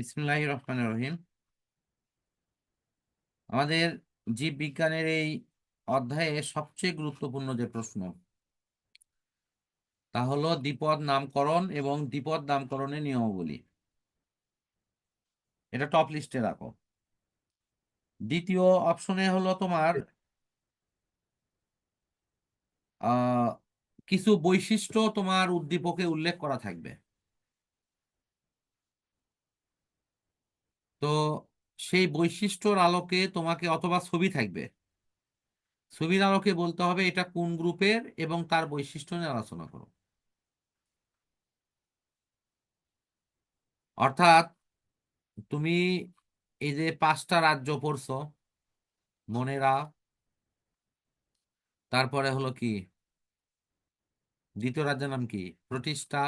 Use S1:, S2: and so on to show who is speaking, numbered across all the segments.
S1: বিসমিল্লাহ রহমান রহিম। আমাদের জীব বিজ্ঞানের এই অধ্যায়ে সবচেয়ে গুরুত্বপূর্ণ যে প্রশ্ন, তা হলো দ্বিপদ নামকরণ এবং দ্বিপদ নামকরণের নিয়মাবলী। এটা টপ লিস্টে রাখো। দ্বিতীয় অপশনে হলো তোমার কিছু বৈশিষ্ট্য তোমার উদ্দীপকে উল্লেখ করা থাকবে। তো সেই বৈশিষ্ট্যর আলোকে তোমাকে অথবা ছবি থাকবে। ছবির আলোকে বলতে হবে এটা কোন গ্রুপের এবং তার বৈশিষ্ট্য নিয়ে আলোচনা করো। অর্থাৎ তুমি এই যে পাঁচটা রাজ্য পড়ছো, মনেরা, তারপরে হলো কি? দ্বিতীয় রাজ্যের নাম কি? Protista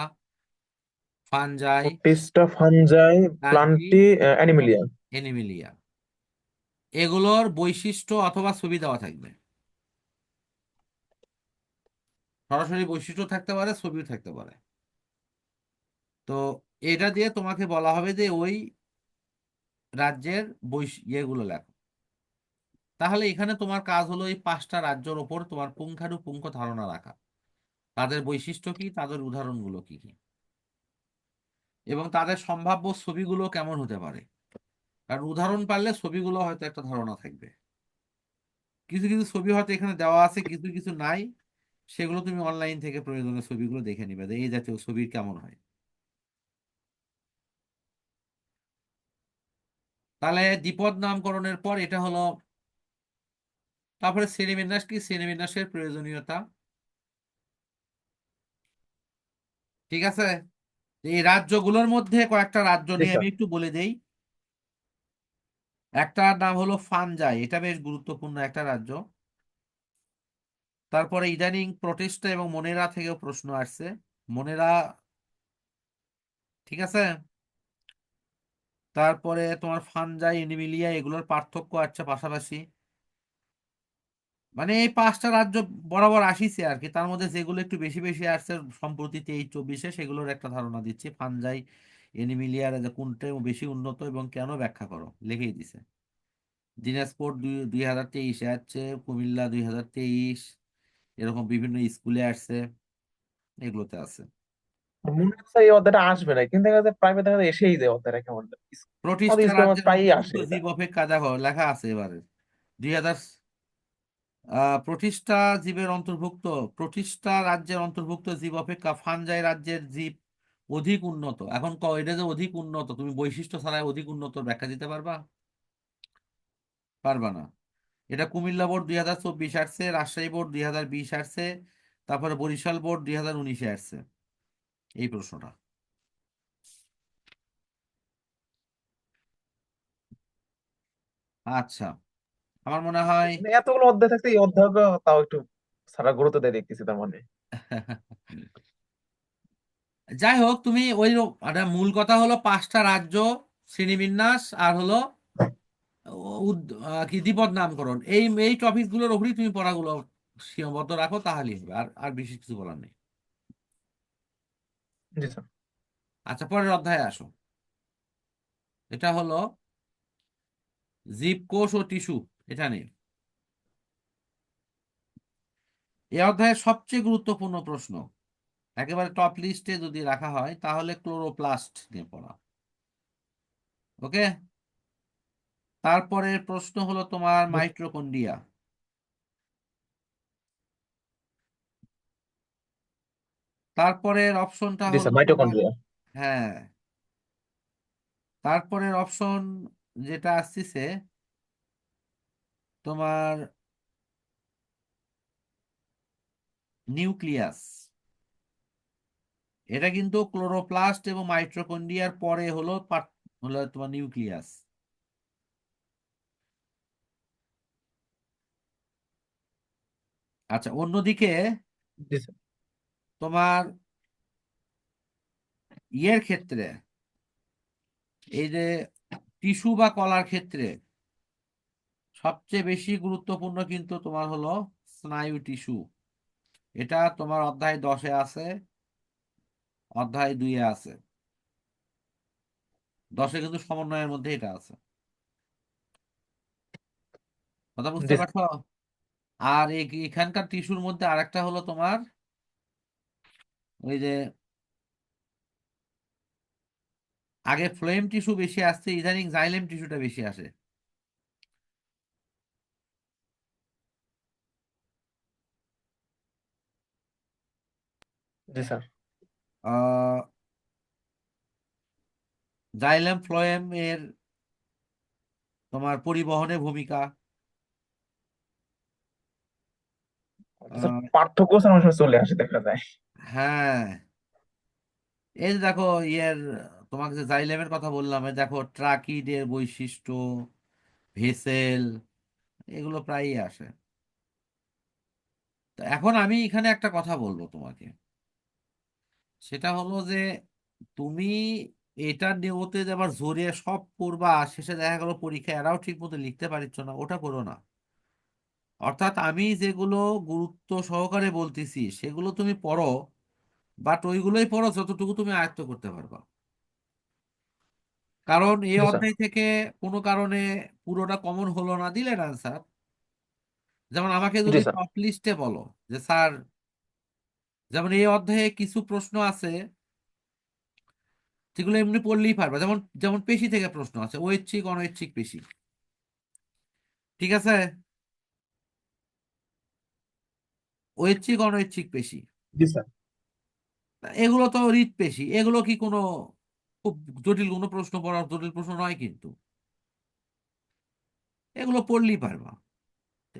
S1: Fungi
S2: Protista Fungi Plantae Animalia
S1: Animalia এগুলোর বৈশিষ্ট্য অথবা ছবি দেওয়া থাকবে। সরাসরি বৈশিষ্ট্য থাকতে পারে ছবিও থাকতে পারে। তো এটা দিয়ে তোমাকে বলা হবে যে ওই রাজ্যের বৈশ ইয়েগুলো লেখো। তাহলে এখানে তোমার কাজ হলো এই পাঁচটা রাজ্যের ওপর তোমার পুঙ্খানুপুঙ্খ ধারণা রাখা। তাদের বৈশিষ্ট্য কি? তাদের উদাহরণগুলো কি কি? এবং তাদের সম্ভাব্য ছবিগুলো কেমন হতে পারে? কারণ উদাহরণ পারলে ছবিগুলো হয়তো একটা ধারণা থাকবে। কিছু কিছু ছবি হয়তো এখানে দেওয়া আছে, কিছু কিছু নাই। সেগুলো তুমি অনলাইন থেকে প্রয়োজনে ছবিগুলো দেখে নিবে এই জাতীয় ছবির কেমন হয়। তাহলে দ্বিপদ নামকরণের পর এটা হলো তারপরে শ্রেণীবিন্যাস কি? শ্রেণীবিন্যাসের প্রয়োজনীয়তা। ঠিক আছে? এই রাজ্যগুলোর মধ্যে কয়েকটা রাজ্য নিয়ে আমি একটু বলে দেই। একটার নাম হলো ফানজাই এটা বেশ গুরুত্বপূর্ণ একটা রাজ্য। তারপরে ইদানিং প্রতিষ্ঠা এবং মনেরা থেকেও প্রশ্ন আসছে। মনেরা ঠিক আছে? তারপরে তোমার ফানজাই এনিমিলিয়া এগুলোর পার্থক্য আছে পাশাপাশি। মানে এই পাঁচটা রাজ্য বরাবর আসিছে আর কি। তার মধ্যে যেগুলো একটু বেশি বেশি আসছে সম্প্রতি তেইশ চব্বিশে সেগুলোর একটা ধারণা দিচ্ছি। ফানজাই এনিমিলিয়ার যে কোনটা বেশি উন্নত এবং কেন ব্যাখ্যা করো? লিখেই দিছে। দিনাজপুর দুই দুই হাজার তেইশে আসছে কুমিল্লা দুই হাজার তেইশ এরকম বিভিন্ন স্কুলে আসছে এগুলোতে আছে।
S2: মনে হচ্ছে এই অধ্যায়টা আসবে না কিন্তু দেখা যায় প্রাইভেট দেখা যায় এসেই যায় অধ্যায়টা কেমন
S1: প্রতিষ্ঠা রাজ্যের
S2: প্রায়ই আসে
S1: অপেক্ষা দেখো লেখা আছে এবারে। দুই হাজার প্রতিষ্ঠা জীবের অন্তর্ভুক্ত, প্রতিষ্ঠা রাজ্যের অন্তর্ভুক্ত জীব অপেক্ষা ফানজাই রাজ্যের জীব অধিক উন্নত। এখন ক, এটা যে অধিক উন্নত, তুমি বৈশিষ্ট্য ছাড়াই অধিক উন্নত ব্যাখ্যা দিতে পারবা? পারবা না। এটা কুমিল্লা বোর্ড দুই হাজার চব্বিশ আসছে, রাজশাহী বোর্ড দুই হাজার বিশ আসছে, তারপরে বরিশাল বোর্ড দুই হাজার উনিশে আসছে। এই প্রশ্নটা। আচ্ছা। আমার মনে হয়
S2: মানে এতগুলো অধ্যায় থাকতে এই অধ্যায়টা তাও একটু সারা গুরুত্ব দেয় দেখতেছি তার মানে।
S1: যাই হোক তুমি ওই একটা মূল কথা হলো পাঁচটা রাজ্য শ্রেণীবিন্যাস আর হলো কি দ্বিপদ নামকরণ। এই এই টপিকগুলোর উপরই তুমি পড়াগুলো সীমাবদ্ধ রাখো তাহলেই হবে। আর আর বিশেষ কিছু বলার নেই। আচ্ছা পরের অধ্যায়ে আসো। এটা হলো জীবকোষ ও টিস্যু। এটা নেই এই অধ্যায়ের সবচেয়ে গুরুত্বপূর্ণ প্রশ্ন। একেবারে টপ লিস্টে যদি রাখা হয় তাহলে ক্লোরোপ্লাস্ট নিয়ে পড়া। ওকে? তারপরের প্রশ্ন হলো তোমার মাইট্রোকন্ড্রিয়া তারপরের অপশনটা হলো
S2: মাইটোকন্ড্রিয়া
S1: হ্যাঁ। তারপরের অপশন যেটা আসতেছে তোমার নিউক্লিয়াস। এটা কিন্তু ক্লোরোপ্লাস্ট এবং মাইট্রোকন্ড্রিয়ার পরে হলো হলো তোমার নিউক্লিয়াস। আচ্ছা অন্যদিকে তোমার ইয়ের ক্ষেত্রে এই যে টিস্যু বা কলার ক্ষেত্রে সবচেয়ে বেশি গুরুত্বপূর্ণ কিন্তু তোমার হলো স্নায়ু টিস্যু। এটা তোমার অধ্যায় দশে আছে অধ্যায় দুইয়ে আছে। দশে কিন্তু সমন্বয়ের মধ্যে এটা আছে। কথা বুঝতে পারছ? আর এই এখানকার টিস্যুর মধ্যে আরেকটা হলো তোমার ওই যে আগে ফ্লেম টিস্যু বেশি আসছে ইদানিং জাইলেম টিস্যুটা বেশি আসে।
S2: জি স্যার।
S1: জাইলেম ফ্লোয়েম এর তোমার পরিবহনে ভূমিকা।
S2: পার্থক্য অনেক সময় চলে আসে দেখা যায়।
S1: হ্যাঁ। এই যে দেখো ইয়ের তোমাকে যে জাইলেমের কথা বললাম এই দেখো ট্রাকিডের বৈশিষ্ট্য ভেসেল এগুলো প্রায়ই আসে। তো এখন আমি এখানে একটা কথা বলব তোমাকে। সেটা হলো যে তুমি এটা নিয়তে যে আবার জোরে সব পড়বা শেষে দেখা গেল পরীক্ষা এরাও ঠিক মতো লিখতে পারছ না ওটা করো না। অর্থাৎ আমি যেগুলো গুরুত্ব সহকারে বলতেছি সেগুলো তুমি পড়ো বাট ওইগুলোই পড়ো যতটুকু তুমি আয়ত্ত করতে পারবা। কারণ এই
S2: জি
S1: অধ্যায় থেকে কোনো কারণে পুরোটা কমন হলো না দিলেন আনসার যেমন আমাকে যদি টপ লিস্টে বলো যে স্যার যেমন এই অধ্যায়ে কিছু প্রশ্ন আছে যেগুলো এমনি পড়লেই পারবা। যেমন যেমন পেশি থেকে প্রশ্ন আছে ঐচ্ছিক অনৈচ্ছিক পেশি। ঠিক আছে? ঐচ্ছিক অনৈচ্ছিক পেশি। এগুলো তো পেশি। এগুলো কি কোনো খুব জটিল কোনো প্রশ্ন পড়ার জটিল প্রশ্ন নয় কিন্তু। এগুলো পড়লেই পারবা।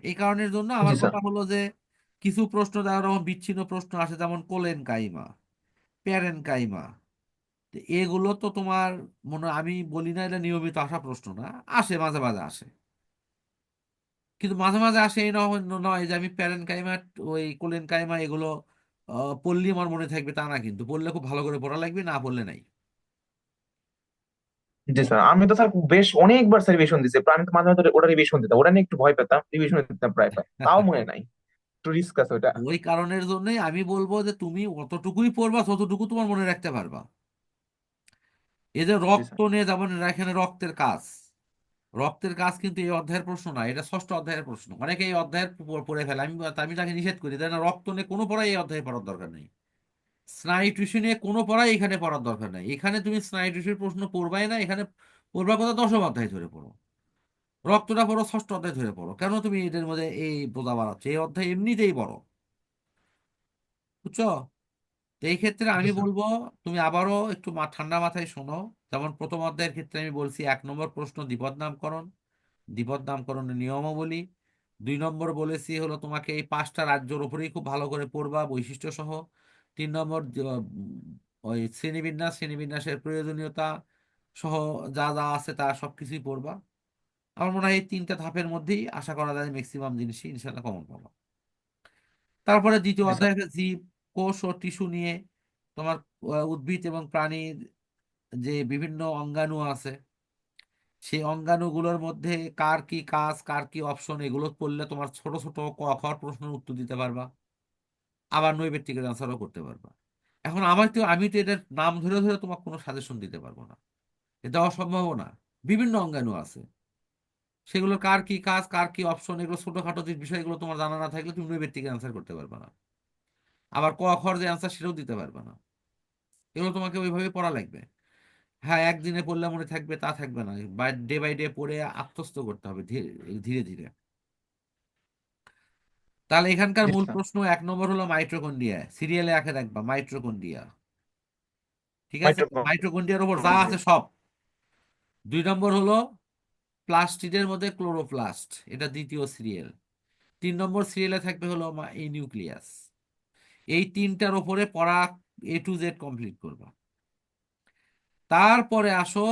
S1: এই কারণের জন্য আমার কথা হলো যে কিছু প্রশ্ন রকম বিচ্ছিন্ন প্রশ্ন আসে যেমন কোলেন কাইমা প্যারেন কাইমা এগুলো তো তোমার মনে আমি বলি না এটা নিয়মিত আসা প্রশ্ন না আসে মাঝে মাঝে আসে। কিন্তু মাঝে মাঝে আসে এই নয় যে আমি প্যারেন কাইমা ওই কোলেন কাইমা এগুলো আহ, পড়লেই আমার মনে থাকবে তা না কিন্তু পড়লে খুব ভালো করে পড়া লাগবে না পড়লে নাই।
S2: জি স্যার আমি তো স্যার বেশ অনেকবার স্যার রিভিশন দিছি আমি তো মাঝে মাঝে ওটা রিভিশন দিতাম ওটা নিয়ে একটু ভয় পেতাম রিভিশন দিতাম প্রায় প্রায় তাও মনে নাই। একটু রিস্ক আছে ওটা।
S1: ওই কারণের জন্যই আমি বলব যে তুমি অতটুকুই পড়বা ততটুকু তোমার মনে রাখতে পারবা। এই যে রক্ত নিয়ে এখানে রক্তের কাজ রক্তের কাজ কিন্তু এই অধ্যায়ের প্রশ্ন না এটা ষষ্ঠ অধ্যায়ের প্রশ্ন। অনেকে এই অধ্যায়ের পড়ে ফেলে। আমি আমি তাকে নিষেধ করি তাই না রক্ত নিয়ে কোনো পড়াই এই অধ্যায়ে পড়ার দরকার নেই। স্নায়ু টিস্যু নিয়ে কোনো পড়াই এখানে পড়ার দরকার নেই। এখানে তুমি স্নায়ু টিস্যুর প্রশ্ন পড়বাই না এখানে পড়বার কথা দশম অধ্যায় ধরে পড়ো। রক্তটা পড়ো ষষ্ঠ অধ্যায় ধরে পড়ো। কেন তুমি এদের মধ্যে এই বোঝা বাড়াচ্ছ এই অধ্যায় এমনিতেই বড় বুঝছ? তো এই ক্ষেত্রে আমি বলব তুমি আবারও একটু মা- ঠান্ডা মাথায় শোনো। যেমন প্রথম অধ্যায়ের ক্ষেত্রে আমি বলছি এক নম্বর প্রশ্ন দ্বিপদ নামকরণ। দ্বিপদ নামকরণের নিয়মাবলী। দুই নম্বর বলেছি হলো তোমাকে এই পাঁচটা রাজ্যের উপরেই খুব ভালো করে পড়বা বৈশিষ্ট্য সহ তিন নম্বর ওই শ্রেণীবিন্যাস শ্রেণীবিন্যাসের প্রয়োজনীয়তা সহ যা যা আছে তা সবকিছুই পড়বা। আমার মনে হয় এই তিনটা ধাপের মধ্যেই আশা করা যায় ম্যাক্সিমাম জিনিসই ইনশাল্লাহ কমন পাবা। তারপরে দ্বিতীয় অধ্যায় জীব কোষ ও টিস্যু নিয়ে তোমার উদ্ভিদ এবং প্রাণীর যে বিভিন্ন অঙ্গাণু আছে সেই অঙ্গাণুগুলোর মধ্যে কার কি কাজ কার কি অপশন এগুলো পড়লে তোমার ছোট ছোট ক খ প্রশ্নের উত্তর দিতে পারবা। আবার নৈবেত্তিকের আনসারও করতে পারবা। এখন আমার তো আমি তো এটার নাম ধরে ধরে তোমাকে কোনো সাজেশন দিতে পারব না। এটা অসম্ভব না। বিভিন্ন অঙ্গাণু আছে। সেগুলো কার কি কাজ কার কি অপশন এগুলো ছোটখাটো যে বিষয়গুলো তোমার জানা না থাকলে তুমি নৈবেত্তিকের আনসার করতে পারবে না। আবার ক খর যে আনসার সেটাও দিতে পারবে না। এগুলো তোমাকে ওইভাবে পড়া লাগবে। হ্যাঁ একদিনে পড়লে মনে থাকবে তা থাকবে না। ডে বাই ডে পড়ে আত্মস্থ করতে হবে ধীরে ধীরে তাহলে এখানকার মূল প্রশ্ন এক নম্বর হলো মাইটোকন্ড্রিয়া সিরিয়ালে একে রাখবা মাইটোকন্ড্রিয়া ঠিক আছে? মাইটোকন্ড্রিয়ার উপর যা আছে সব। দুই নম্বর হলো প্লাস্টিডের মধ্যে ক্লোরোপ্লাস্ট, এটা দ্বিতীয় সিরিয়াল। তিন নম্বর সিরিয়ালে থাকবে হলো এই নিউক্লিয়াস। এই তিনটার ওপরে পড়া এ টু জেড কমপ্লিট করবা। তারপরে আসো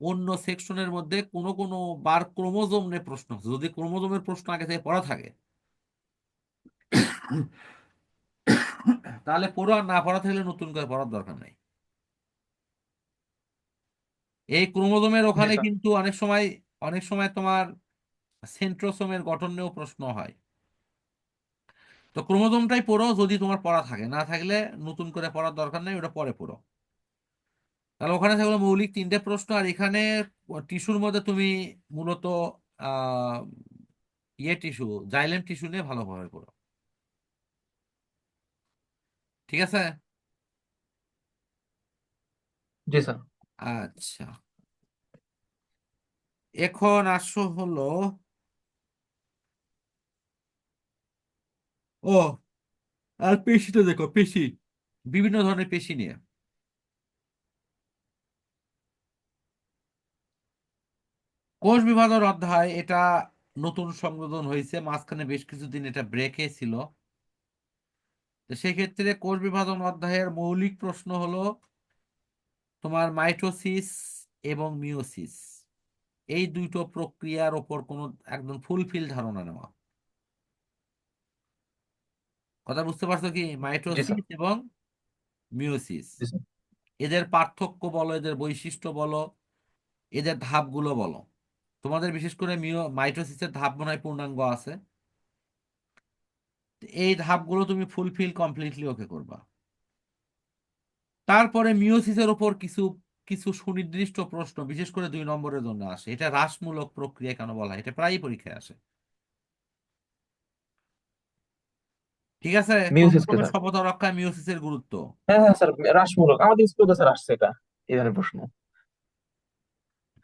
S1: অন্য সেকশনের মধ্যে কোনো কোনো বার ক্রোমোজোম নিয়ে প্রশ্ন যদি ক্রোমোজোমের প্রশ্ন আগে থেকে পড়া থাকে, তাহলে পড়ো না পড়া থাকলে নতুন করে পড়ার দরকার নাই। এই ক্রোমোজোমের ওখানে
S2: স্যার।
S1: কিন্তু অনেক সময় অনেক সময় তোমার সেন্ট্রোসোমের গঠন নিয়েও প্রশ্ন হয়। তো ক্রোমোজোমটাই পড়ো যদি তোমার পড়া থাকে। না থাকলে নতুন করে পড়ার দরকার নেই ওটা পরে পড়ো। তাহলে ওখানে থাকল মৌলিক তিনটে প্রশ্ন আর এখানে টিস্যুর মধ্যে তুমি মূলত ইয়ে টিস্যু জাইলেম টিস্যু নিয়ে ভালোভাবে করো ঠিক আছে?
S2: জি স্যার।
S1: আচ্ছা। এখন আসো হলো ও, আর পেশিটা দেখো, পেশি। বিভিন্ন ধরনের পেশি নিয়ে। কোষ বিভাজন অধ্যায়, এটা নতুন সংযোজন হয়েছে, মাঝখানে বেশ কিছুদিন এটা ব্রেকে ছিল। সেক্ষেত্রে কোষ বিভাজন অধ্যায়ের মৌলিক প্রশ্ন হলো তোমার মাইটোসিস এবং মিওসিস এই দুটো প্রক্রিয়ার ওপর কোনো একদম ফুলফিল ধারণা নেওয়া। কথা বুঝতে পারছ কি? মাইটোসিস এবং মিওসিস এদের পার্থক্য বলো এদের বৈশিষ্ট্য বলো এদের ধাপগুলো বলো। তোমাদের বিশেষ করে মিও মাইটোসিসের ধাপ মনে হয় পূর্ণাঙ্গ আছে। এই ধাপগুলো তুমি ফুলফিল কমপ্লিটলি ওকে করবা। তারপরে মিওসিসের ওপর কিছু কিছু সুনির্দিষ্ট প্রশ্ন বিশেষ করে দুই নম্বরের জন্য আসে। এটা হ্রাসমূলক প্রক্রিয়া কেন বলা হয়? এটা প্রায়ই পরীক্ষায় আসে। ঠিক আছে? রক্ষায় মিওসিসের গুরুত্ব।
S2: হ্যাঁ হ্যাঁ স্যার আমাদের স্কুলে স্যার আসছে এটা এই ধরনের প্রশ্ন।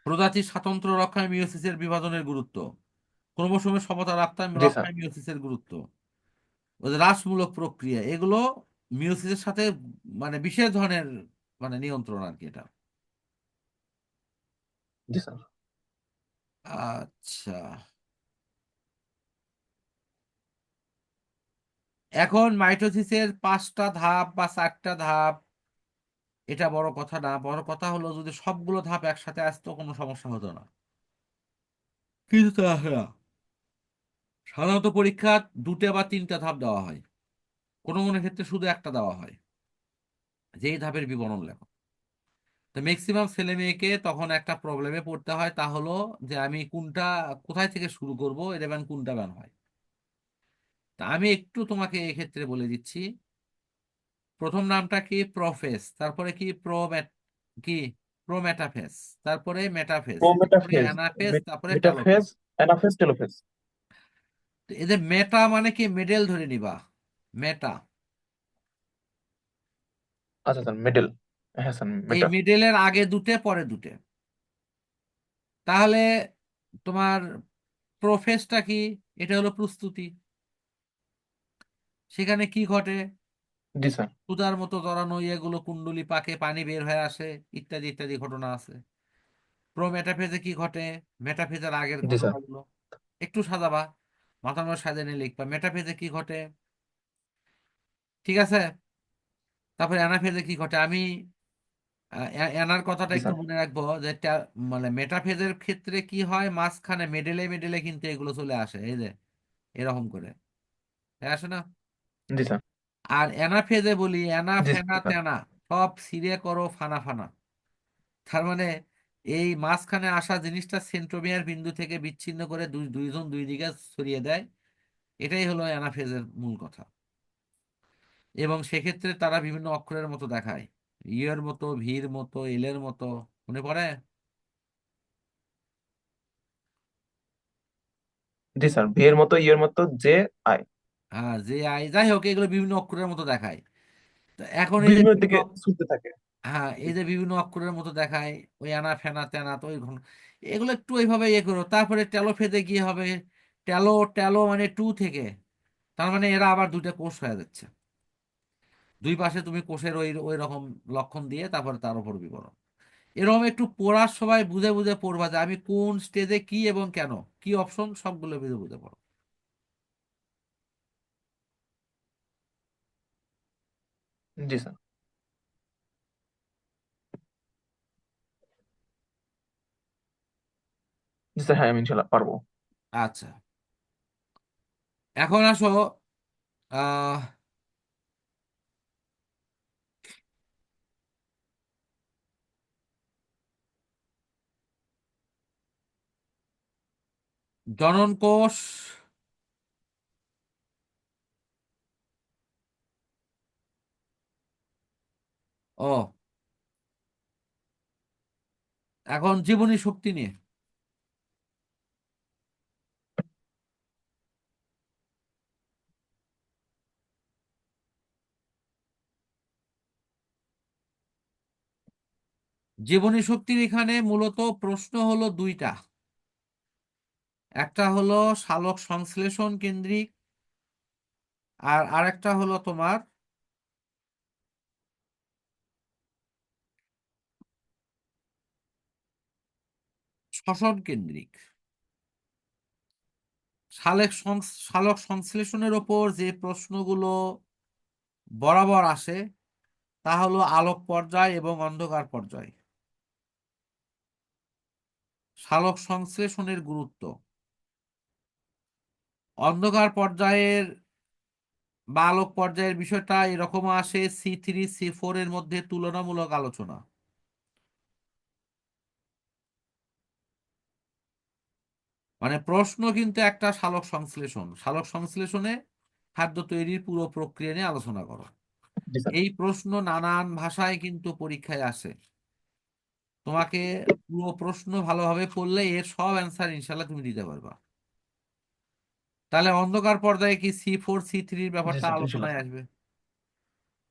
S1: প্রজাতির স্বাতন্ত্র্য রক্ষায় মিওসিসের বিভাজনের গুরুত্ব। ক্রোমোসোমের সমতা রক্ষায় মিওসিসের গুরুত্ব। হ্রাসমূলক প্রক্রিয়া এগুলো মিওসিসের সাথে মানে বিশেষ ধরনের মানে নিয়ন্ত্রণ আর কি এটা। আচ্ছা। এখন মাইটোসিসের পাঁচটা ধাপ বা চারটা ধাপ এটা বড় কথা না বড় কথা হলো যদি সবগুলো ধাপ একসাথে আসতো কোনো সমস্যা হতো না। কিন্তু তা না সাধারণত পরীক্ষা দুটো বা তিনটা ধাপ দেওয়া হয়। কোনো কোনো ক্ষেত্রে শুধু একটা দেওয়া হয়। যেই ধাপের বিবরণ লেখো। তো ম্যাক্সিমাম ছেলে মেয়েকে তখন একটা প্রবলেমে পড়তে হয় তা হলো যে আমি কোনটা কোথায় থেকে শুরু করব এটা ব্যান কোনটা ব্যান হয়। তা আমি একটু তোমাকে এক্ষেত্রে বলে দিচ্ছি। প্রথম নামটা কি? প্রফেস তারপরে কি? প্রো কি? প্রোমেটাফেস তারপরে মেটাফেস অ্যানাফেস তারপরে এদের মেটা মানে কি? মেডেল ধরে নিবা। মেটা।
S2: আচ্ছা স্যার মিডল। হ্যাঁ স্যার
S1: এই
S2: মেটা
S1: মিডেলের আগে দুটে পরে দুটে। তাহলে তোমার প্রোফেসটা কি? এটা হলো প্রস্তুতি। সেখানে কি ঘটে?
S2: জি স্যার।
S1: সুতার মতো জড়ানো ইয়েগুলো কুণ্ডলি পাকে পানি বের হয়ে আসে ইত্যাদি ইত্যাদি ঘটনা আছে। প্রো মেটাফেজে কি ঘটে? মেটাফেজের আগের
S2: জি স্যার।
S1: ঘটনাগুলো। একটু সাজাবা মাথার মধ্যে সাজিয়ে নিয়ে লিখবা। মেটাফেজে কি ঘটে? ঠিক আছে? তারপরে অ্যানাফেজে কি ঘটে? আমি অ্যানার কথাটা একটু মনে রাখব যে মানে মেটাফেজের ক্ষেত্রে কি হয়? মাঝখানে মেডেলে মেডেলে কিন্তু এগুলো চলে আসে এই যে এরকম করে। হ্যাঁ, আসে না?
S2: জি স্যার।
S1: আর অ্যানাফেজে বলি অ্যানা ফেনা তেনা সব সিরে করো ফানা ফানা। তার মানে এই মাঝখানে আসা জিনিসটা সেন্ট্রোমিয়ার বিন্দু থেকে বিচ্ছিন্ন করে দুই দুইজন দুই দিকে ছড়িয়ে দেয়। এটাই হলো অ্যানাফেজের মূল কথা। এবং সেক্ষেত্রে তারা বিভিন্ন অক্ষরের মতো দেখায়। ইয়ের মতো ভির মতো এলের মতো। মনে পড়ে?
S2: জি স্যার মতো ইয়ের মতো আই।
S1: হ্যাঁ আই যাই হোক এগুলো বিভিন্ন অক্ষরের মতো দেখায়। তো এখন এই যে
S2: বিভিন্ন
S1: বিভিন্ন
S2: দিকে ছুটতে থাকে।
S1: হ্যাঁ এই যে বিভিন্ন অক্ষরের মতো দেখায় ওই আনা ফেনা তেনা তো ওই ঘন এগুলো একটু ওইভাবে ইয়ে করো তারপরে টেলো ফেদে গিয়ে হবে। টেলো টেলো মানে টু থেকে। তার মানে এরা আবার দুইটা কোষ হয়ে যাচ্ছে। দুই পাশে তুমি কোষের ওই ওই রকম লক্ষণ দিয়ে তারপরে তার উপর বিবরণ। এরকম একটু পড়ার সময় বুঝে বুঝে পড়বা যে আমি কোন স্টেজে কি এবং কেন? কি অপশন সবগুলো বুঝে বুঝে পড়ো।
S2: জি স্যার জি স্যার হ্যাঁ আমি ইনশাল্লাহ পারব।
S1: আচ্ছা। এখন আসো আহ জনন কোষ। ও। এখন জীবনী শক্তি নিয়ে। জীবনী শক্তির এখানে মূলত প্রশ্ন হলো দুইটা। একটা হলো সালোক সংশ্লেষণ কেন্দ্রিক আর আরেকটা হলো তোমার শ্বসন কেন্দ্রিক। সালেক সালোক সংশ্লেষণের ওপর যে প্রশ্নগুলো বরাবর আসে, তা হলো আলোক পর্যায় এবং অন্ধকার পর্যায়। সালোক সংশ্লেষণের গুরুত্ব। অন্ধকার পর্যায়ের বা আলোক পর্যায়ের বিষয়টা এরকম আসে সি থ্রি সি ফোর এর মধ্যে তুলনামূলক আলোচনা। মানে প্রশ্ন কিন্তু একটা সালোক সংশ্লেষণ। সালোক সংশ্লেষণে খাদ্য তৈরির পুরো প্রক্রিয়া নিয়ে আলোচনা করো। এই প্রশ্ন নানান ভাষায় কিন্তু পরীক্ষায় আসে। তোমাকে পুরো প্রশ্ন ভালোভাবে পড়লে এর সব অ্যান্সার ইনশাল্লাহ তুমি দিতে পারবা। তাহলে অন্ধকার পর্দায় কি সি ফোর সি থ্রির ব্যাপারটা আলোচনায় আসবে?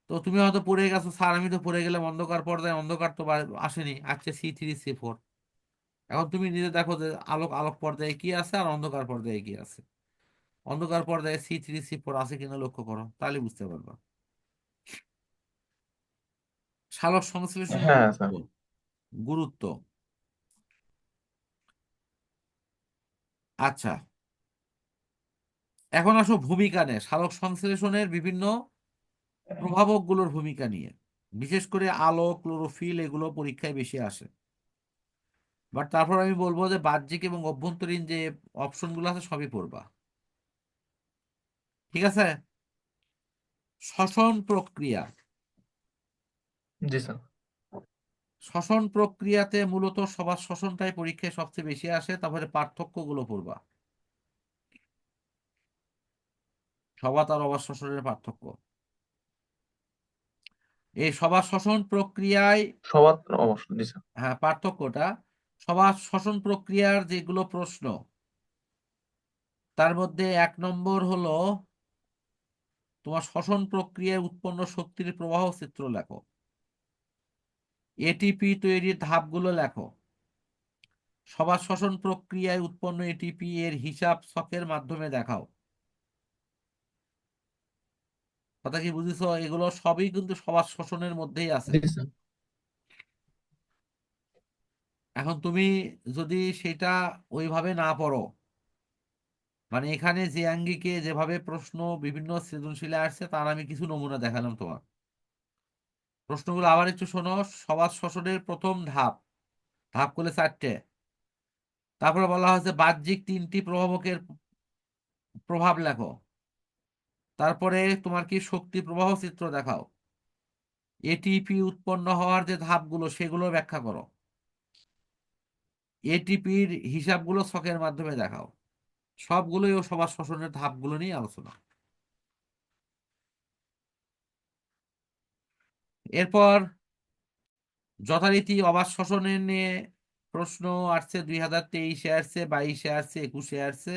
S1: তো তুমি হয়তো পড়ে গেছো স্যার আমি তো পড়ে গেলাম অন্ধকার পর্দায় অন্ধকার তো আসেনি। আসছে সি থ্রি সি ফোর এখন তুমি নিজে দেখো যে আলোক আলোক পর্দায় কি আছে আর অন্ধকার পর্দায় কি আছে। অন্ধকার পর্দায় সি থ্রি সি ফোর আছে কিনা লক্ষ্য করো তাহলে বুঝতে পারবা। সালোক সংশ্লেষণের
S2: হ্যাঁ স্যার।
S1: গুরুত্ব। আচ্ছা এখন আসো ভূমিকা নেয় সালোক সংশ্লেষণের বিভিন্ন প্রভাবকগুলোর ভূমিকা নিয়ে। বিশেষ করে আলো ক্লোরোফিল এগুলো পরীক্ষায় বেশি আসে। বাট তারপর আমি বলব যে বাহ্যিক এবং অভ্যন্তরীণ যে অপশনগুলো আছে সবই পড়বা। ঠিক আছে? শ্বসন প্রক্রিয়া।
S2: জি স্যার।
S1: শ্বসন প্রক্রিয়াতে মূলত সবার শ্বসনটাই পরীক্ষায় সবচেয়ে বেশি আসে তারপরে পার্থক্যগুলো পড়বা। আর অবাত শ্বসনের পার্থক্য। এই সবার শ্বসন প্রক্রিয়ায় হ্যাঁ পার্থক্যটা সবার শ্বসন প্রক্রিয়ার যেগুলো প্রশ্ন তার মধ্যে এক নম্বর হলো তোমার শ্বসন প্রক্রিয়ায় উৎপন্ন শক্তির প্রবাহ চিত্র লেখো। এটিপি তৈরির ধাপগুলো লেখো। সবার শ্বসন প্রক্রিয়ায় উৎপন্ন এটিপি এর হিসাব ছকের মাধ্যমে দেখাও। কথা কি বুঝেছ? এগুলো সবই কিন্তু সবার শ্বসনের মধ্যেই আছে। এখন তুমি যদি সেটা ওইভাবে না পড়ো মানে এখানে যে আঙ্গিকে যেভাবে প্রশ্ন বিভিন্ন সৃজনশীলে আসছে তার আমি কিছু নমুনা দেখালাম তোমার। প্রশ্নগুলো আবার একটু শোনো। সবার শোষণের প্রথম ধাপ ধাপ করলে চারটে। তারপরে বলা হয়েছে বাহ্যিক তিনটি প্রভাবকের প্রভাব লেখো। তারপরে তোমার কি শক্তি প্রবাহ চিত্র দেখাও? এটিপি উৎপন্ন হওয়ার যে ধাপগুলো, সেগুলো ব্যাখ্যা করো। এটিপির হিসাবগুলো ছকের মাধ্যমে দেখাও। সবগুলোই ও সবার শ্বসনের ধাপগুলো নিয়ে আলোচনা। এরপর যথারীতি অবাধ শ্বসনের নিয়ে প্রশ্ন আসছে, দুই হাজার তেইশে আসছে, বাইশে আসছে, একুশে আসছে,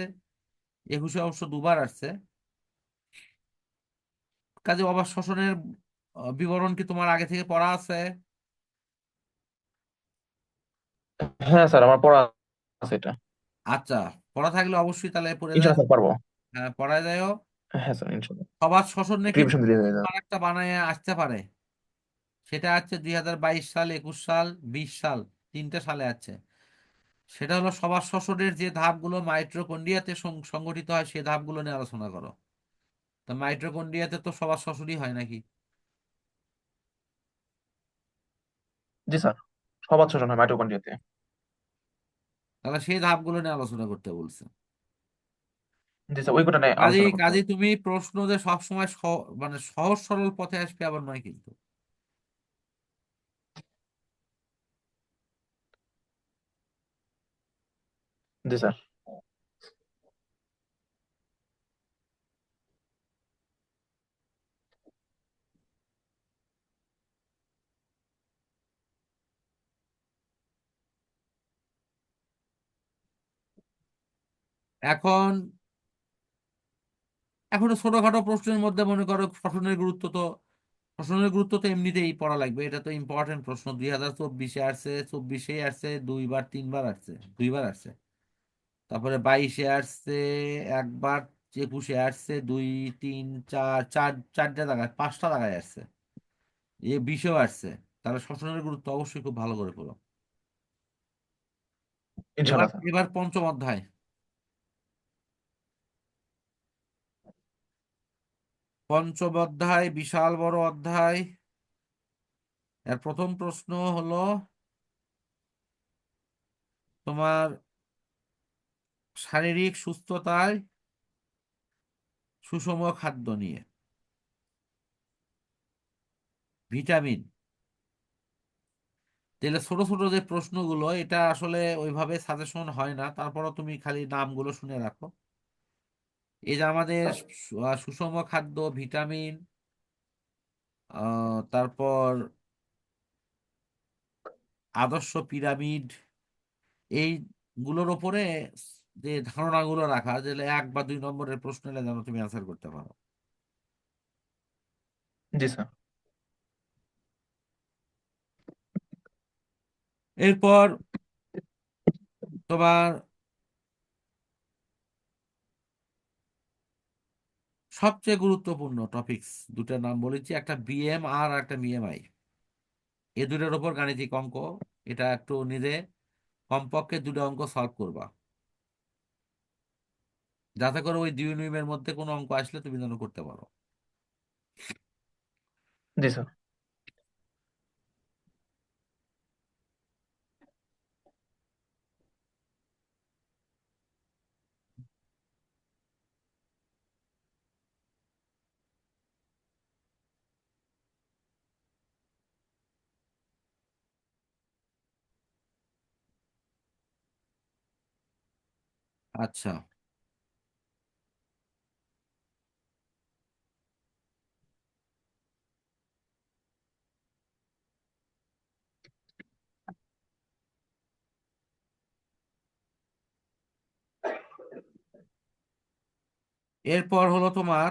S1: একুশে অবশ্য দুবার আসছে। কাজে অবাধ শ্বসনের বিবরণ কি তোমার আগে থেকে পড়া আছে?
S2: হ্যাঁ স্যার আমার পড়া আছে এটা।
S1: আচ্ছা পড়া থাকলে অবশ্যই তাহলে পড়ে
S2: ইনশাল্লাহ পারব
S1: হ্যাঁ পড়ায় যাও
S2: হ্যাঁ স্যার ইনশাল্লাহ
S1: সবার শ্বসন নিয়ে
S2: রিভিশন দিলে হয়ে যাবে।
S1: একটা বানায় আসতে পারে। সেটা আছে দুই হাজার বাইশ সাল একুশ সাল বিশ সাল তিনটে সালে আছে। সেটা হলো সবার শ্বসনের যে ধাপগুলো মাইট্রোকন্ড্রিয়াতে সং- সংগঠিত হয় সে ধাপগুলো নিয়ে আলোচনা করো। তা মাইট্রোকন্ড্রিয়াতে তো সবার শ্বসনই হয় নাকি?
S2: জি স্যার সবার হয় মাইটোকন্ড্রিয়াতে
S1: তাহলে সেই ধাপগুলো নিয়ে আলোচনা করতে বলছে।
S2: জি স্যার ওই কোটা নিয়ে
S1: কাজে
S2: আলোচনা করতে
S1: কাজে
S2: হবে।
S1: তুমি প্রশ্ন যে সবসময় সহ- মানে সহজ সরল পথে আসবে আবার নয় কিন্তু।
S2: জি স্যার।
S1: এখন এখনও ছোটখাটো প্রশ্নের মধ্যে মনে করো শ্বসনের গুরুত্ব তো শ্বসনের গুরুত্ব তো এমনিতেই পড়া লাগবে। এটা তো ইম্পর্টেন্ট প্রশ্ন। দুই হাজার চব্বিশে আসছে চব্বিশেই আসছে দুইবার তিনবার আসছে দুইবার আসছে। তারপরে বাইশে আসছে একবার একুশে আসছে দুই তিন চার চার চারটা জায়গায় পাঁচটা জায়গায় আসছে। এ বিশেও আসছে। তাহলে শ্বসনের গুরুত্ব অবশ্যই খুব ভালো করে পড়ো। এবার পঞ্চম অধ্যায়। পঞ্চম অধ্যায়, বিশাল বড় অধ্যায়। এর প্রথম প্রশ্ন হলো, তোমার শারীরিক সুস্থতায় সুষম খাদ্য নিয়ে। ভিটামিন। তাহলে ছোট ছোট যে প্রশ্নগুলো, এটা আসলে ওইভাবে সাজেশন হয় না। তারপরও তুমি খালি নামগুলো শুনে রাখো। এই যে আমাদের সুষম খাদ্য ভিটামিন তারপর আদর্শ পিরামিড এইগুলোর ওপরে যে ধারণাগুলো রাখা যে এক বা দুই নম্বরের প্রশ্ন এলে যেন তুমি অ্যান্সার করতে পারো।
S2: জি স্যার
S1: এরপর তোমার সবচেয়ে গুরুত্বপূর্ণ টপিকস দুটার নাম বলেছি, একটা বিএম আর একটা বিএমআই এ দুটার ওপর গাণিতিক অঙ্ক, এটা একটু নিজে কমপক্ষে দুটো অঙ্ক সলভ করবা। যাতে করে ওই দুই নিয়মের মধ্যে কোনো অঙ্ক আসলে তুমি যেন করতে পারো।
S2: জি স্যার
S1: আচ্ছা। এরপর হলো তোমার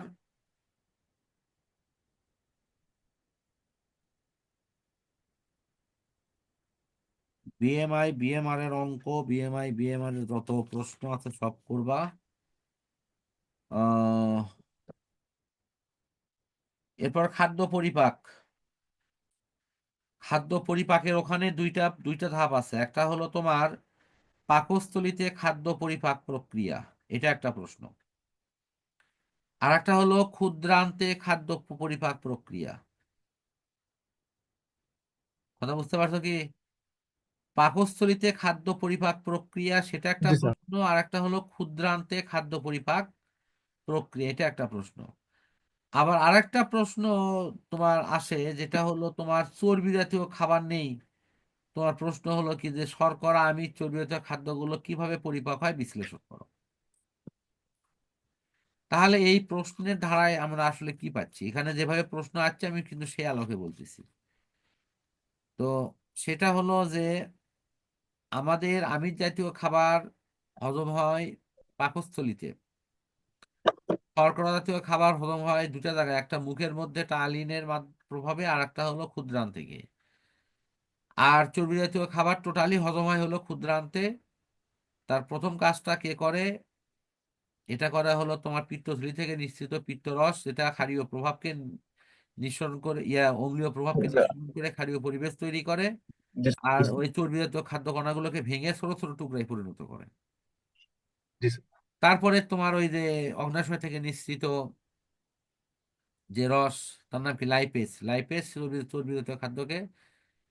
S1: বিএমআই বিএমআর এর অঙ্ক বিএমআই বিএমআর এর যত প্রশ্ন আছে সব করবা। এরপর খাদ্য পরিপাক। খাদ্য পরিপাকের ওখানে দুইটা দুইটা ধাপ আছে। একটা হলো তোমার পাকস্থলীতে খাদ্য পরিপাক প্রক্রিয়া। এটা একটা প্রশ্ন। আর একটা হলো ক্ষুদ্রান্তে খাদ্য পরিপাক প্রক্রিয়া। কথা বুঝতে পারছ কি? পাকস্থলীতে খাদ্য পরিপাক প্রক্রিয়া সেটা একটা
S2: জি স্যার।
S1: প্রশ্ন আর একটা হলো ক্ষুদ্রান্তে খাদ্য পরিপাক প্রক্রিয়া এটা একটা প্রশ্ন। আবার আরেকটা প্রশ্ন তোমার আসে যেটা হলো তোমার চর্বি জাতীয় খাবার নেই। তোমার প্রশ্ন হলো কি যে শর্করা আমিষ চর্বি জাতীয় খাদ্যগুলো কীভাবে পরিপাক হয় বিশ্লেষণ করো। তাহলে এই প্রশ্নের ধারায় আমরা আসলে কি পাচ্ছি? এখানে যেভাবে প্রশ্ন আসছে আমি কিন্তু সে আলোকে বলতেছি। তো সেটা হলো যে আমাদের আমিষ জাতীয় খাবার হজম হয় পাকস্থলীতে। শর্করা জাতীয় খাবার হজম হয় দুটা জায়গায় একটা মুখের মধ্যে টালিনের প্রভাবে আর একটা হলো ক্ষুদ্রান্তে গিয়ে আর চর্বি জাতীয় খাবার টোটালি হজম হয় হলো ক্ষুদ্রান্তে। তার প্রথম কাজটা কে করে? এটা করা হলো তোমার পিত্তথলি থেকে নিঃসৃত পিত্তরস এটা ক্ষারীয় প্রভাবকে নিঃসরণ করে ইয়া অম্লীয় প্রভাবকে নিঃসরণ করে ক্ষারীয় পরিবেশ তৈরি করে। আর ওই চর্বি জাতীয় খাদ্য কণাগুলোকে ভেঙে ছোট ছোট টুকরায় পরিণত করে। তারপরে তোমার ওই যে অগ্ন্যাশয় থেকে নিঃসৃত যে রস তার নাম কি? লাইপেস লাইপেস চর্বি জাতীয় খাদ্যকে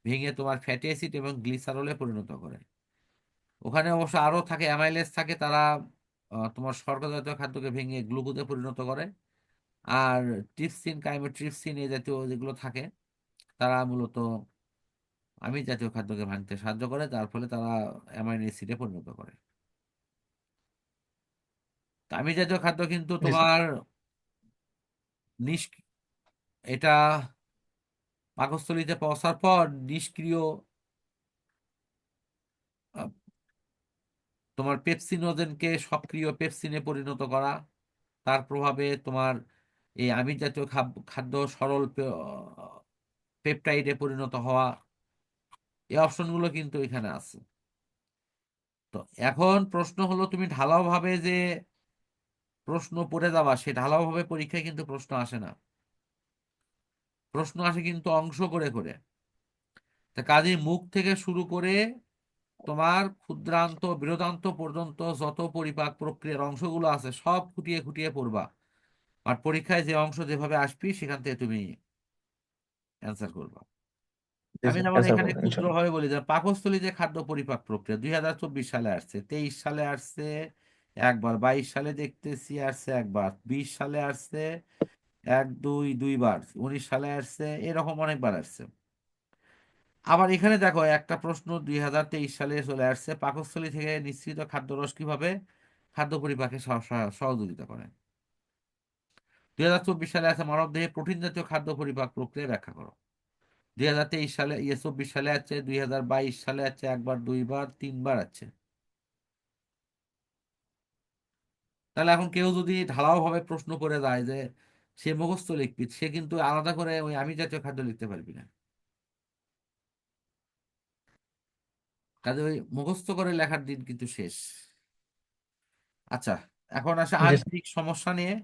S1: ভেঙে তোমার ফ্যাটি অ্যাসিড এবং গ্লিসারলে পরিণত করে। ওখানে অবশ্য আরও থাকে অ্যামাইলেস থাকে তারা তোমার শর্করা জাতীয় খাদ্যকে ভেঙে গ্লুকোজে পরিণত করে। আর ট্রিপসিন কাইমোট্রিপসিন এই জাতীয় যেগুলো থাকে তারা মূলত আমিষ জাতীয় খাদ্যকে ভাঙতে সাহায্য করে যার ফলে তারা অ্যামাইনো অ্যাসিডে পরিণত করে। আমিষ জাতীয় খাদ্য কিন্তু তোমার নিষ্ এটা পাকস্থলীতে পৌঁছার পর নিষ্ক্রিয় তোমার পেপসিনোজেনকে সক্রিয় পেপসিনে পরিণত করা তার প্রভাবে তোমার এই আমিষ জাতীয় খাদ্য সরল পেপটাইডে পরিণত হওয়া এই অপশনগুলো কিন্তু এখানে আছে। তো এখন প্রশ্ন হলো, তুমি ঢালাও ভাবে যে প্রশ্ন পড়ে যাবা, সে ঢালাও ভাবে পরীক্ষায় কিন্তু প্রশ্ন আসে না। প্রশ্ন আসে কিন্তু অংশ করে করে। তা কাজেই মুখ থেকে শুরু করে তোমার ক্ষুদ্রান্ত বৃহদান্ত পর্যন্ত যত পরিপাক প্রক্রিয়ার অংশগুলো আছে, সব খুঁটিয়ে খুঁটিয়ে পড়বা। আর পরীক্ষায় যে অংশ যেভাবে আসবি, সেখান থেকে তুমি অ্যান্সার করবা। আমি যেমন এখানে বলি যে পাকস্থলী যে খাদ্য পরিপাক প্রক্রিয়া দুই হাজার চব্বিশ সালে আসছে তেইশ সালে আসছে একবার বাইশ সালে দেখতেছি আসছে একবার বিশ সালে আসছে এক দুই দুইবার উনিশ সালে আসছে এরকম অনেকবার আসছে। আবার এখানে দেখো একটা প্রশ্ন দুই হাজার তেইশ সালে চলে আসছে পাকস্থলী থেকে নিঃসৃত খাদ্যরস কীভাবে খাদ্য পরিপাকে সহ- সহ- সহযোগিতা করে? দুই হাজার চব্বিশ সালে আছে মানবদেহে প্রোটিন জাতীয় খাদ্য পরিপাক প্রক্রিয়া ব্যাখ্যা করো। দুই হাজার তেইশ সালে ইয়ে চব্বিশ সালে আছে দুই হাজার বাইশ সালে আছে একবার দুইবার তিনবার আছে। তাহলে এখন কেউ যদি ঢালাও ভাবে প্রশ্ন করে যায় যে সে মুখস্থ লিখবি সে কিন্তু আলাদা করে ওই আমি জাতীয় খাদ্য লিখতে পারবি না। কাজে ওই মুখস্থ করে লেখার দিন কিন্তু শেষ। আচ্ছা এখন আসে আন্তরিক সমস্যা নিয়ে।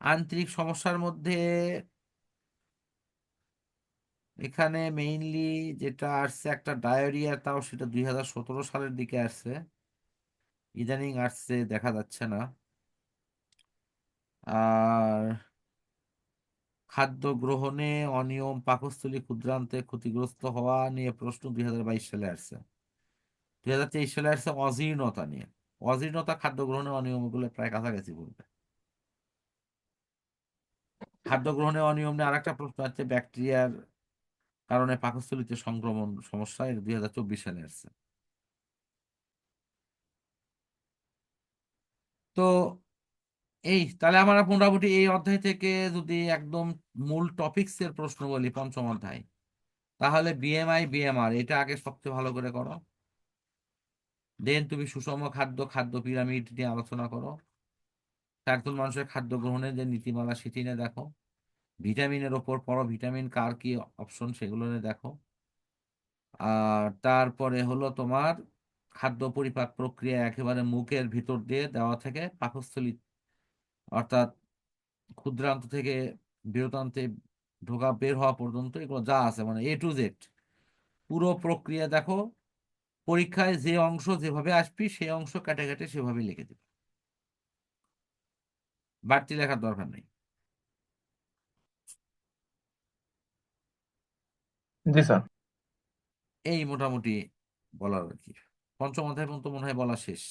S1: আন্তরিক সমস্যার মধ্যে এখানে মেইনলি যেটা আসছে একটা ডায়রিয়া তাও সেটা দুই হাজার সতেরো সালের দিকে আসছে। ইদানিং আসছে, দেখা যাচ্ছে না। আর খাদ্য গ্রহণে অনিয়ম, পাকস্থলী ক্ষুদ্রান্তে ক্ষতিগ্রস্ত হওয়া নিয়ে প্রশ্ন দুই হাজার বাইশ সালে আসছে। দুই হাজার তেইশ সালে আসছে অজীর্ণতা নিয়ে। অজীর্ণতা খাদ্য গ্রহণে অনিয়মগুলো প্রায় কাছাকাছি বলবে। খাদ্য গ্রহণে অনিয়ম নিয়ে আরেকটা প্রশ্ন আছে, ব্যাকটেরিয়ার কারণে পাকস্থলীতে সংক্রমণ সমস্যা দুই হাজার চব্বিশ সালে আসছে। তো এই, তাহলে আমরা মোটামুটি এই অধ্যায় থেকে যদি একদম মূল টপিকস এর প্রশ্ন বলি, পঞ্চম অধ্যায়, তাহলে বিএমআই বিএমআর এটা আগে সবচেয়ে ভালো করে করো। দেন তুমি সুষম খাদ্য খাদ্য পিরামিড নিয়ে আলোচনা করো। একজন মানুষের খাদ্য গ্রহণের যে নীতিমালা সেটি নিয়ে দেখো। ভিটামিনের ওপর পড়ো। ভিটামিন কার কি অপশন সেগুলো নিয়ে দেখো। আর তারপরে হলো তোমার খাদ্য পরিপাক প্রক্রিয়া একেবারে মুখের ভিতর দিয়ে দেওয়া থেকে পাকস্থলী, অর্থাৎ ক্ষুদ্রান্ত থেকে বৃহদান্তে ঢোকা বের হওয়া পর্যন্ত এগুলো যা আছে মানে এ টু জেড পুরো প্রক্রিয়া দেখো, পরীক্ষায় যে অংশ যেভাবে আসবি, সেই অংশ কেটে কেটে সেভাবে লিখে দিবে। বাড়তি লেখার দরকার নেই।
S2: জি স্যার।
S1: এই মোটামুটি বলার আর কি। পঞ্চম অধ্যায় পর্যন্ত মনে হয় বলা শেষ।